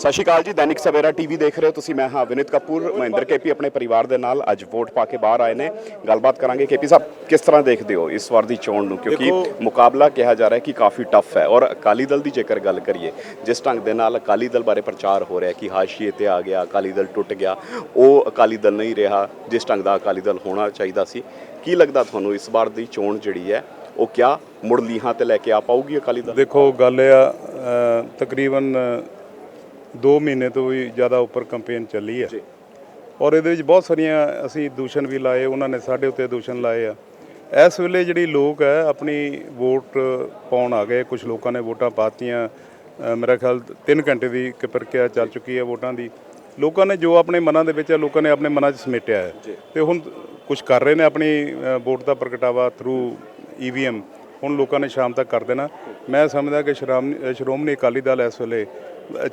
ਸਤਿ ਸ਼੍ਰੀ ਅਕਾਲ ਜੀ ਦੈਨਿਕ ਸਵੇਰਾ ਟੀਵੀ ਦੇਖ ਰਹੇ ਹੋ ਤੁਸੀਂ। ਮੈਂ ਹਾਂ ਵਿਨਿਤ ਕਪੂਰ ਮਹਿੰਦਰ ਕੇਪੀ ਆਪਣੇ ਪਰਿਵਾਰ ਦੇ ਨਾਲ ਅੱਜ ਵੋਟ ਪਾ ਕੇ ਬਾਹਰ ਆਏ ਨੇ। ਗੱਲਬਾਤ ਕਰਾਂਗੇ ਕੇਪੀ ਸਾਹਿਬ ਕਿਸ ਤਰ੍ਹਾਂ ਦੇਖਦੇ ਹੋ ਇਸ ਵਾਰ ਦੀ ਚੋਣ ਨੂੰ? ਕਿਉਂਕਿ ਮੁਕਾਬਲਾ ਕਿਹਾ ਜਾ ਰਿਹਾ ਕਿ ਕਾਫੀ ਟਫ ਹੈ। ਔਰ ਅਕਾਲੀ ਦਲ ਦੀ ਜੇਕਰ ਗੱਲ ਕਰੀਏ ਜਿਸ ਢੰਗ ਦੇ ਨਾਲ ਅਕਾਲੀ ਦਲ ਬਾਰੇ ਪ੍ਰਚਾਰ ਹੋ ਰਿਹਾ ਕਿ ਹਾਸ਼ੀਏ ਤੇ ਆ ਗਿਆ ਅਕਾਲੀ ਦਲ ਟੁੱਟ ਗਿਆ ਉਹ ਅਕਾਲੀ ਦਲ ਨਹੀਂ ਰਿਹਾ ਜਿਸ ਢੰਗ ਦਾ ਅਕਾਲੀ ਦਲ ਹੋਣਾ ਚਾਹੀਦਾ ਸੀ। ਕੀ ਲੱਗਦਾ ਤੁਹਾਨੂੰ ਇਸ ਵਾਰ ਦੀ ਚੋਣ ਜਿਹੜੀ ਹੈ ਉਹ ਕਿਆ ਮੁੜ ਲੀਹਾਂ ਤੇ ਲੈ ਕੇ ਆ ਪਾਊਗੀ ਅਕਾਲੀ ਦਲ? ਦੇਖੋ ਗੱਲ ਇਹ ਆ ਤਕਰੀਬਨ 2 ਮਹੀਨੇ ਤੋਂ ਵੀ ਜ਼ਿਆਦਾ ਉੱਪਰ ਕੈਂਪੇਨ ਚੱਲੀ ਹੈ। ਔਰ ਇਹਦੇ ਵਿੱਚ ਬਹੁਤ ਸਾਰੀਆਂ ਅਸੀਂ ਦੂਸ਼ਣ ਵੀ ਲਾਏ ਉਹਨਾਂ ਨੇ ਸਾਡੇ ਉੱਤੇ ਦੂਸ਼ਣ ਲਾਏ ਆ। ਇਸ ਵੇਲੇ ਜਿਹੜੀ ਲੋਕ ਹੈ ਆਪਣੀ ਵੋਟ ਪਾਉਣ ਆ ਗਏ। ਕੁਝ ਲੋਕਾਂ ਨੇ ਵੋਟਾਂ ਪਾਤੀਆਂ। ਮੇਰਾ ਖਿਆਲ 3 ਘੰਟੇ ਦੀ ਇੱਕ ਪ੍ਰਕਿਰਿਆ ਚੱਲ ਚੁੱਕੀ ਹੈ ਵੋਟਾਂ ਦੀ। ਲੋਕਾਂ ਨੇ ਜੋ ਆਪਣੇ ਮਨਾਂ ਦੇ ਵਿੱਚ ਹੈ ਲੋਕਾਂ ਨੇ ਆਪਣੇ ਮਨਾਂ 'ਚ ਸਮੇਟਿਆ ਹੈ। ਤੇ ਹੁਣ ਕੁਝ ਕਰ ਰਹੇ ਨੇ ਆਪਣੀ ਵੋਟ ਦਾ ਪ੍ਰਗਟਾਵਾ ਥਰੂ ਈਵੀਐਮ ਹੁਣ ਲੋਕਾਂ ਨੇ ਸ਼ਾਮ ਤੱਕ ਕਰ ਦੇਣਾ। ਮੈਂ ਸਮਝਦਾ ਕਿ ਸ਼੍ਰੋਮਣੀ ਅਕਾਲੀ ਦਲ ਇਸ ਵੇਲੇ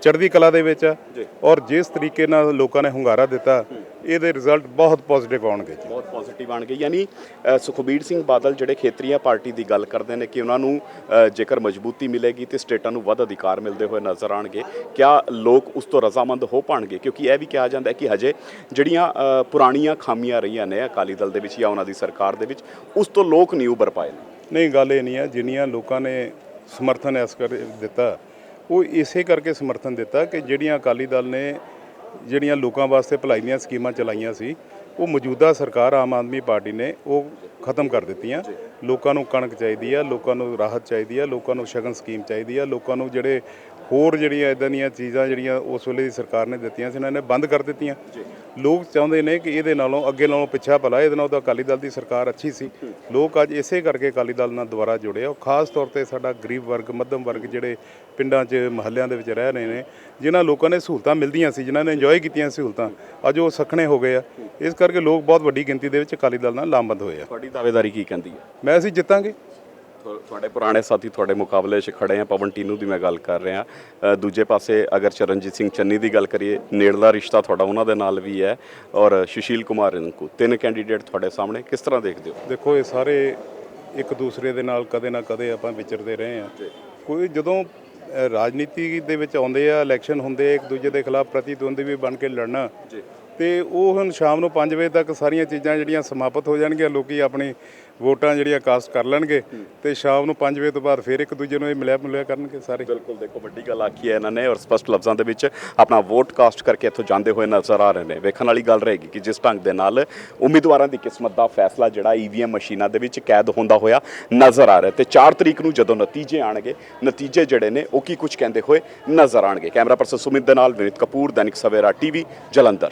ਚੜ੍ਹਦੀ ਕਲਾ ਦੇ ਵਿੱਚ ਹੈ ਔਰ ਜਿਸ ਤਰੀਕੇ ਨਾਲ ਲੋਕਾਂ ਨੇ ਹੁੰਗਾਰਾ ਦਿੱਤਾ ਇਹਦੇ ਰਿਜ਼ਲਟ ਬਹੁਤ ਪੋਜ਼ਿਟਿਵ ਆਉਣਗੇ ਜੀ। ਬਹੁਤ ਪੋਜ਼ਿਟਿਵ ਬਣ ਗਈ ਯਾਨੀ ਸੁਖਬੀਰ ਸਿੰਘ ਬਾਦਲ ਜਿਹੜੇ ਖੇਤਰੀਆ ਪਾਰਟੀ ਦੀ ਗੱਲ ਕਰਦੇ ਨੇ ਕਿ ਉਹਨਾਂ ਨੂੰ ਜੇਕਰ ਮਜ਼ਬੂਤੀ ਮਿਲੇਗੀ ਤੇ ਸਟੇਟਾਂ ਨੂੰ ਵੱਧ ਅਧਿਕਾਰ ਮਿਲਦੇ ਹੋਏ ਨਜ਼ਰ ਆਣਗੇ ਕਿਆ ਲੋਕ ਉਸ ਤੋਂ ਰਜ਼ਾਮੰਦ ਹੋ ਪਾਣਗੇ ਕਿਉਂਕਿ ਇਹ ਵੀ ਕਿਹਾ ਜਾਂਦਾ ਹੈ ਕਿ ਹਜੇ ਜਿਹੜੀਆਂ ਪੁਰਾਣੀਆਂ ਖਾਮੀਆਂ ਰਹੀਆਂ ਨੇ ਅਕਾਲੀ ਦਲ ਦੇ ਵਿੱਚ ਜਾਂ ਉਹਨਾਂ ਦੀ ਸਰਕਾਰ ਦੇ ਵਿੱਚ ਉਸ ਤੋਂ ਲੋਕ ਨਹੀਂ ਉੱਭਰ ਪਾਏ ਨੇ। ਨਹੀਂ ਗੱਲ ਇਹ ਨਹੀਂ ਹੈ ਜਿੰਨੀਆਂ ਲੋਕਾਂ ਨੇ ਸਮਰਥਨ ਇਸ ਕਰ ਦਿੱਤਾ ਉਹ ਇਸੇ ਕਰਕੇ ਸਮਰਥਨ ਦਿੱਤਾ ਕਿ ਜਿਹੜੀਆਂ ਅਕਾਲੀ ਦਲ ਨੇ ਜਿਹੜੀਆਂ ਲੋਕਾਂ ਵਾਸਤੇ ਭਲਾਈ ਦੀਆਂ ਸਕੀਮਾਂ ਚਲਾਈਆਂ ਸੀ ਉਹ ਮੌਜੂਦਾ ਸਰਕਾਰ ਆਮ ਆਦਮੀ ਪਾਰਟੀ ਨੇ ਉਹ ਖਤਮ ਕਰ ਦਿੱਤੀਆਂ। ਲੋਕਾਂ ਨੂੰ ਕਣਕ ਚਾਹੀਦੀ ਆ ਲੋਕਾਂ ਨੂੰ ਰਾਹਤ ਚਾਹੀਦੀ ਆ ਲੋਕਾਂ ਨੂੰ ਸ਼ਗਨ ਸਕੀਮ ਚਾਹੀਦੀ ਆ ਲੋਕਾਂ ਨੂੰ ਜਿਹੜੇ ਹੋਰ ਜਿਹੜੀਆਂ ਇਦਾਂ ਦੀਆਂ ਚੀਜ਼ਾਂ ਜਿਹੜੀਆਂ ਉਸ ਵੇਲੇ ਦੀ ਸਰਕਾਰ ਨੇ ਦਿੱਤੀਆਂ ਸੀ ਇਹਨਾਂ ਨੇ ਬੰਦ ਕਰ ਦਿੱਤੀਆਂ। ਲੋਕ ਚਾਹੁੰਦੇ ਨੇ ਕਿ ਇਹਦੇ ਨਾਲੋਂ ਅੱਗੇ ਨਾਲੋਂ ਪਿੱਛਾ ਭਲਾ ਇਹਦੇ ਨਾਲੋਂ ਤਾਂ ਅਕਾਲੀ ਦਲ ਦੀ ਸਰਕਾਰ ਅੱਛੀ ਸੀ। ਲੋਕ ਅੱਜ ਇਸੇ ਕਰਕੇ ਅਕਾਲੀ ਦਲ ਨਾਲ ਦੁਬਾਰਾ ਜੁੜੇ ਆ। ਖਾਸ ਤੌਰ ਤੇ ਸਾਡਾ ਗਰੀਬ ਵਰਗ ਮੱਧਮ ਵਰਗ ਜਿਹੜੇ ਪਿੰਡਾਂ 'ਚ ਮਹੱਲਿਆਂ ਦੇ ਵਿੱਚ ਰਹਿ ਰਹੇ ਨੇ ਜਿਨ੍ਹਾਂ ਲੋਕਾਂ ਨੇ ਸਹੂਲਤਾਂ ਮਿਲਦੀਆਂ ਸੀ ਜਿਨ੍ਹਾਂ ਨੇ ਇੰਜੋਏ ਕੀਤੀਆਂ ਸਹੂਲਤਾਂ ਅੱਜ ਉਹ ਸਖਣੇ ਹੋ ਗਏ ਆ। ਇਸ ਕਰਕੇ ਲੋਕ ਬਹੁਤ ਵੱਡੀ ਗਿਣਤੀ ਦੇ ਵਿੱਚ ਅਕਾਲੀ ਦਲ ਨਾਲ ਲਾਮਬੰਦ ਹੋਏ ਆ। ਤੁਹਾਡੀ ਦਾਅਵੇਦਾਰੀ ਕੀ ਕਹਿੰਦੀ ਹੈ? ਮੈਂ ਅਸੀਂ ਜਿੱਤਾਂਗੇ। ਤੁਹਾਡੇ ਪੁਰਾਣੇ ਸਾਥੀ ਤੁਹਾਡੇ ਮੁਕਾਬਲੇ 'ਚ ਖੜੇ ਆ। ਪਵਨ ਟੀਨੂ ਦੀ ਮੈਂ ਗੱਲ ਕਰ ਰਿਹਾ। ਦੂਜੇ ਪਾਸੇ ਅਗਰ ਚਰਨਜੀਤ ਸਿੰਘ ਚੰਨੀ ਦੀ ਗੱਲ ਕਰੀਏ ਨੇੜਲਾ ਰਿਸ਼ਤਾ ਤੁਹਾਡਾ ਉਹਨਾਂ ਦੇ ਨਾਲ ਵੀ ਹੈ ਔਰ ਸੁਸ਼ੀਲ ਕੁਮਾਰ ਰਿੰਕੂ ਤਿੰਨ ਕੈਂਡੀਡੇਟ ਤੁਹਾਡੇ ਸਾਹਮਣੇ ਕਿਸ ਤਰ੍ਹਾਂ ਦੇਖਦੇ ਹੋ? ਦੇਖੋ ਇਹ ਸਾਰੇ ਇੱਕ ਦੂਸਰੇ ਦੇ ਨਾਲ ਕਦੇ ਨਾ ਕਦੇ ਆਪਾਂ ਵਿਚਰਦੇ ਰਹੇ ਆ ਕੋਈ ਜਦੋਂ ਰਾਜਨੀਤੀ ਦੇ ਵਿੱਚ ਆਉਂਦੇ ਆ ਇਲੈਕਸ਼ਨ ਹੁੰਦੇ ਆ ਇੱਕ ਦੂਜੇ ਦੇ ਖਿਲਾਫ ਪ੍ਰਤੀਦਵੰਦੀ ਵੀ ਬਣ ਕੇ ਲੜਨਾ। ਜੀ। ਤੇ ਉਹ ਹੁਣ ਸ਼ਾਮ ਨੂੰ 5 ਵਜੇ ਤੱਕ ਸਾਰੀਆਂ ਚੀਜ਼ਾਂ ਜਿਹੜੀਆਂ ਸਮਾਪਤ ਹੋ ਜਾਣਗੀਆਂ ਲੋਕੀ ਆਪਣੀ ਵੋਟਾਂ ਜਿਹੜੀਆਂ ਕਾਸਟ ਕਰ ਲੈਣਗੇ ਤੇ ਸ਼ਾਮ ਨੂੰ 5 ਵਜੇ ਤੋਂ ਬਾਅਦ ਫਿਰ ਇੱਕ ਦੂਜੇ ਨੂੰ ਇਹ ਮਿਲਿਆ ਮਿਲਿਆ ਕਰਨਗੇ ਸਾਰੇ। ਬਿਲਕੁਲ ਦੇਖੋ ਵੱਡੀ ਗੱਲ ਆਖੀ ਹੈ ਇਹਨਾਂ ਨੇ ਔਰ ਸਪਸ਼ਟ ਲਫ਼ਜ਼ਾਂ ਦੇ ਵਿੱਚ ਆਪਣਾ ਵੋਟ ਕਾਸਟ ਕਰਕੇ ਇੱਥੋਂ ਜਾਂਦੇ ਹੋਏ ਨਜ਼ਰ ਆ ਰਹੇ ਨੇ। ਵੇਖਣ ਵਾਲੀ ਗੱਲ ਰਹੇਗੀ ਕਿ ਜਿਸ ਢੰਗ ਦੇ ਨਾਲ ਉਮੀਦਵਾਰਾਂ ਦੀ ਕਿਸਮਤ ਦਾ ਫੈਸਲਾ ਜਿਹੜਾ ਈਵੀਐਮ ਮਸ਼ੀਨਾਂ ਦੇ ਵਿੱਚ ਕੈਦ ਹੁੰਦਾ ਹੋਇਆ ਨਜ਼ਰ ਆ ਰਿਹਾ ਤੇ 4 ਤਰੀਕ ਨੂੰ ਜਦੋਂ ਨਤੀਜੇ ਆਣਗੇ ਨਤੀਜੇ ਜਿਹੜੇ ਨੇ ਉਹ ਕੀ ਕੁਝ ਕਹਿੰਦੇ ਹੋਏ ਨਜ਼ਰ ਆਣਗੇ। ਕੈਮਰਾ ਪਰਸਨ ਸੁਮਿਤ ਦੇ ਨਾਲ ਵਿਨੀਤ ਕਪੂਰ ਦੈਨਿਕ ਸਵੇਰਾ ਟੀਵੀ ਜਲੰਧਰ।